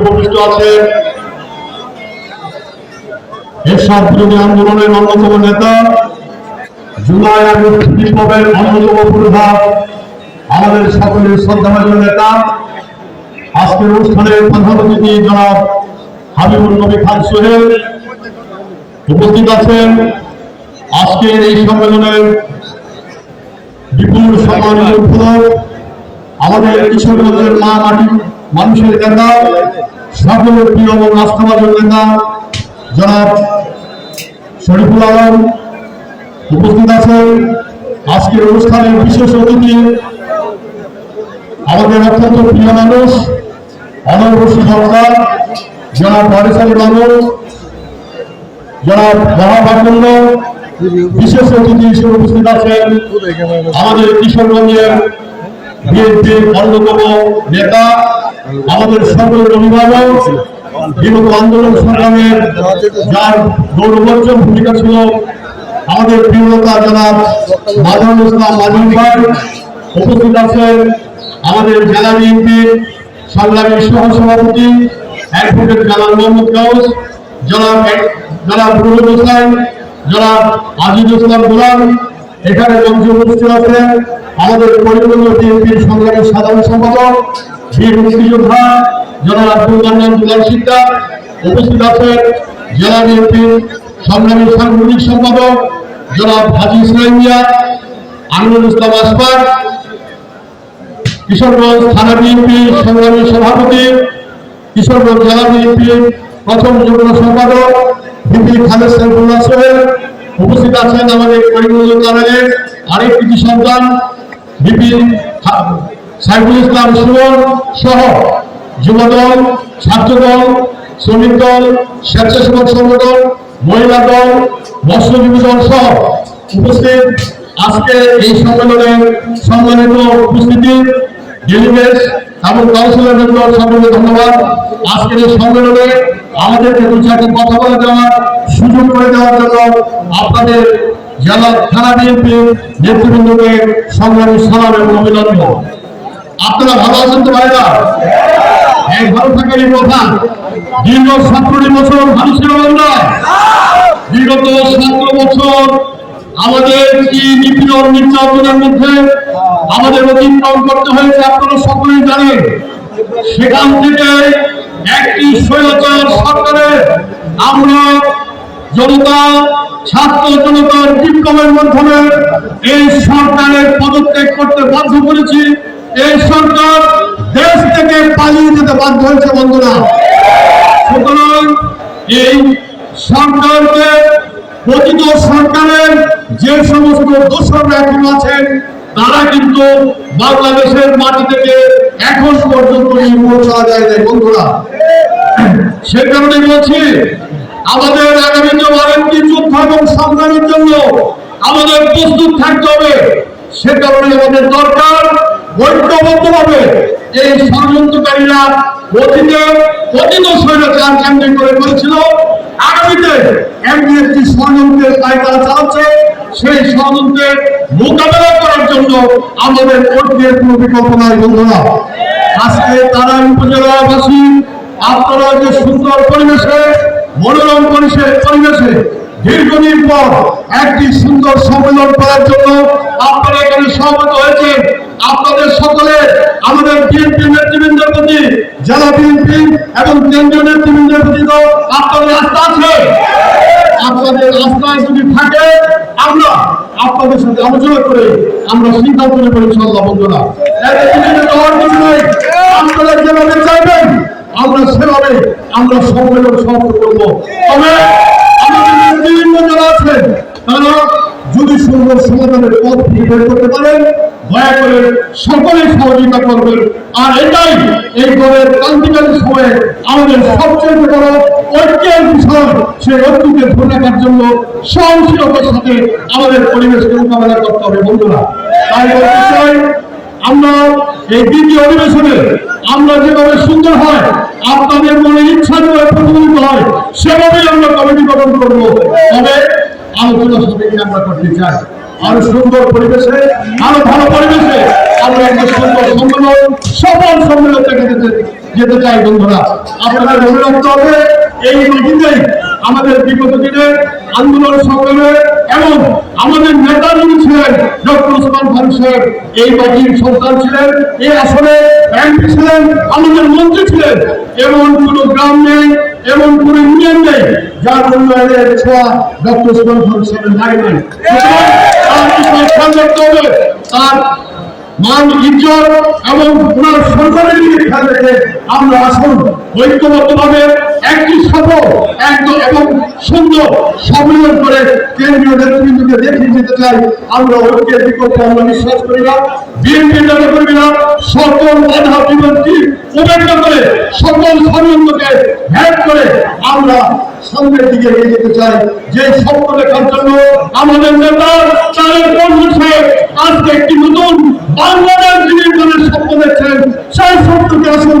উপবিষ্ট আছেন এরশাদ বিরোধী আন্দোলনের অন্যতম নেতা, জুলাই বিপ্লবের অন্যতম পুরোধা আমাদের সকলের শ্রদ্ধাভাজন নেতা। আজকের অনুষ্ঠানের প্রধান অতিথি জনাব হাবিবুল নবী খান সোহেল উপস্থিত আছেন। আজকের এই সম্মেলনের বিপুল সম্মানিত আমাদের কিশোরগঞ্জের মা মাটি মানুষের নেতা সকলের প্রিয় এবং রাষ্ট্রবাদী নেতা জনাব শরীফুল আলম উপস্থিত আছেন। আজকের অনুষ্ঠানের বিশেষ অতিথি আমাদের অত্যন্ত প্রিয় মানুষ অনবরসী সরকার জনাব আলী মানুষ জনাব মহাভাগন্য বিশেষ অতিথি হিসেবে উপস্থিত আছেন। আমাদের কিশোরগঞ্জের বিএনপির অন্যতম নেতা, আমাদের সকলের অভিভাবক, বিগত আন্দোলন সংগ্রামের যার গৌরবোজ্জ্বল ভূমিকা ছিল আমাদের প্রিয়তা জনাব মাধব ইসলাম মাজিদ ভাই উপস্থিত আছেন আমাদের জেলা বিএনপির সংগ্রামী সহসভাপতি অ্যাডভোকেট জালাল মোহাম্মদ গাউস, জনাব জনাব রুহুল হোসেন, জনাব আজিজুল ইসলাম গোলাম এখানে মঞ্চে উপস্থিত আছেন আমাদের পরিবহন বিএনপির সংগ্রামী সাধারণ সম্পাদক বীর মুক্তিযোদ্ধা, জনাব আব্দুল মান্নান দুলাল সিদ্দা উপস্থিত আছেন জেলা বিএনপির সংগ্রামী সাংগঠনিক সম্পাদক, জনাব হাজি ইসলামিয়া আমিনুল ইসলাম আসফার কিশোরগঞ্জ থানা বিএনপি সংগ্রামী সভাপতি, কিশোরগঞ্জ জেলা বিএনপি প্রথম যুগ্ম সম্পাদক বিপি খালেদ সাইফুল্লাহ সোহেল। উপস্থিত আছেন আমাদের করিমগঞ্জ টানেলের আরেক কৃতি সন্তান, বিপিন সাইফুল ইসলাম সুমন সহ যুবদল, ছাত্রদল, শ্রমিক দল, স্বেচ্ছাসেবক সংগঠন, মহিলা দল মৎস্যজীবী দল সহ উপস্থিত আজকে এই সম্মেলনে সম্মানিত উপস্থিতি। ডেলিগেটস এবং কাউন্সিলরদের সকলকে ধন্যবাদ। আজকের এই সম্মেলনে আমাদেরকে দু চারটি কথা বলে দেওয়ার সুযোগ করে দেওয়ার জন্য আপনাদের জেলা থানা বিএনপি নেতৃবৃন্দকে সংগ্রামী সালাম এবং অভিনন্দন। আপনারা ভালো আছেন তো ভাইরা? এই ভালো থাকারই কথা দীর্ঘ সতেরোটি বছর মানুষের আমরা। বিগত সতেরো বছর আমাদের কি নিপীড়ন নির্যাতনের মধ্যে আমাদের অতিক্রম করতে হয়েছে আপনারা সকলেই জানেন। সেখান থেকে একটি স্বৈরাচার সরকারের আমরা জনতা ছাত্র জনতার বিপ্লবের মাধ্যমে এই সরকারের পদত্যাগ করতে বাধ্য করেছি। এই সরকার দেশ থেকে পালিয়ে যেতে বাধ্য হয়েছে, বন্ধুরা। সুতরাং এই সরকারকে পতিত সরকারের যে সমস্ত দোষররা এখন আছেন, তারা কিন্তু বাংলাদেশের মাটি থেকে এখন পর্যন্ত এই পৌঁছা যায় বন্ধুরা। সে কারণে বলছি, আমাদের আগামী যে ওয়ারেন্টি যুদ্ধ এবং সংগ্রামের জন্য আমাদের প্রস্তুত থাকতে হবে। সে কারণে আমাদের দরকার ঐক্যবদ্ধভাবে এই ষড়যন্ত্রকারীরা অতীতে অতীত স্বৈরাচার কেন্দ্র করে করেছিল। আগামীতে এমনি একটি ষড়যন্ত্রের পায়তারা চালাচ্ছে। সেই ষড়যন্ত্রের মোকাবেলা করার জন্য আমাদের ঐক্যের কোনো বিকল্প নাই, বন্ধুরা। আজকে তারা উপজেলাবাসী আপনারা যে সুন্দর পরিবেশে, মনোরম পরিবেশে পরিবেশে দীর্ঘদিন পর একটি সুন্দর সম্মেলন করার জন্য আপনারা এখানে সহমত হয়েছে আপনাদের সকলে আমাদের বিএনপি নেতৃবৃন্দের প্রতি, জেলা বিএনপি এবং কেন্দ্রীয় নেতৃবৃন্দের প্রতি তো আপনাদের আস্থা আছে। আপনাদের আস্থায় যদি থাকে, আমরা আপনাদের সাথে আলোচনা করে আমরা সিদ্ধান্ত নেব ইনশাল্লাহ বন্ধুরা এতে কিছু হওয়ার কিছু নাই আপনারা যেভাবে চাইবেন আমরা সেভাবে আমরা সম্মেলন সমাপ্ত করব তবে আমাদের নেতৃবৃন্দ যারা আছেন, তারা যদি সুন্দর সমাধানের পথ বের করতে পারেন, দয়া করে সকলেই সহযোগিতা করবেন। আর এটাই এই দলের ক্রান্তিকারী সময়ে আমাদের সবচেয়ে বড় ঐক্যের বিষয়, সেই ঐক্যকে ধরে রাখার জন্য সহনশীলতার সাথে আমাদের পরিবেশকে মোকাবেলা করতে হবে, বন্ধুরা। তাই বলতে চাই আমরা এই দ্বিতীয় অধিবেশনে আমরা যেভাবে সুন্দর হয়, আপনাদের মনে ইচ্ছা যেভাবে প্রতিফলিত হয়, সেভাবেই আমরা কমিটি গঠন করব। তবে আলোচনা সবাইকে আমরা করতে চাই। আরও সুন্দর পরিবেশে, আরও ভালো পরিবেশে আমরা একটা সুন্দর সম্মেলন, সফল সম্মেলন দেখে যেতে চাই বন্ধুরা। আপনারা মনে রাখতে হবে, এই মাটিতেই আমাদের বিগত দিনে আন্দোলন সংগ্রামে এবং আমাদের নেতা যিনি ছিলেন, ডক্টর ওসমান ফারুক সাহেব, এই মাটির সন্তান ছিলেন এই আসলে এমপি ছিলেন, আমাদের মন্ত্রী ছিলেন, এমন কোন গ্রাম নেই, এমন কোন ইউনিয়ন নেই, যার উন্নয়নের ছোঁয়া ডক্টর ওসমান ফারুক সাহেবের নাই নাই। তার মান ইজ্জত এবং ওনার সরকারের দিকে খেয়াল রেখে আমরা আসুন ঐক্যবদ্ধভাবে একটি সফল, একদম এবং সুন্দর সম্মেলন করে কেন্দ্রীয় নেতৃবৃন্দকে দেখিয়ে যেতে চাই। আমরা ঐক্যের বিকল্প আমরা বিশ্বাস করি না, বিএনপি দলে করি না, সকল বাধা বিপত্তি উপেক্ষা করে, সকল ষড়যন্ত্রকে ভেদ করে আমরা সামনের দিকে এগিয়ে যেতে চাই। যে স্বপ্ন দেখার জন্য? আমাদের নেতা তারেক রহমান সাহেব আজকে একটি নতুন বাংলাদেশ নির্মাণের স্বপ্ন দেখছেন সেই স্বপ্নকে আসুন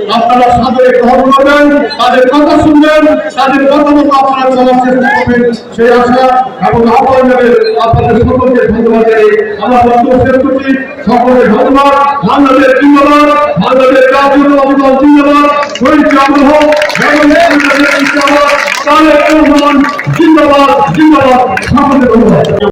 আপনারা সাদরে গ্রহণ করবেন তাদের কথা শুনবেন, তাদের কথা মতো আপনারা করবেন। সেই আশা এবং আহ্বান জানিয়ে আপনাদের সকলকে ধন্যবাদ জানিয়ে আমরা বক্তব্য শেষ করছি। সকলের ধন্যবাদ। বাংলাদেশ জিন্দাবাদ। বাংলাদেশ জাতীয় অবদান জিন্দাবাদ। শহীদ আগ্রহ জিন্দাবাদ। জিন্দাবাদ জিন্দাবাদ। সকলের ধন্যবাদ।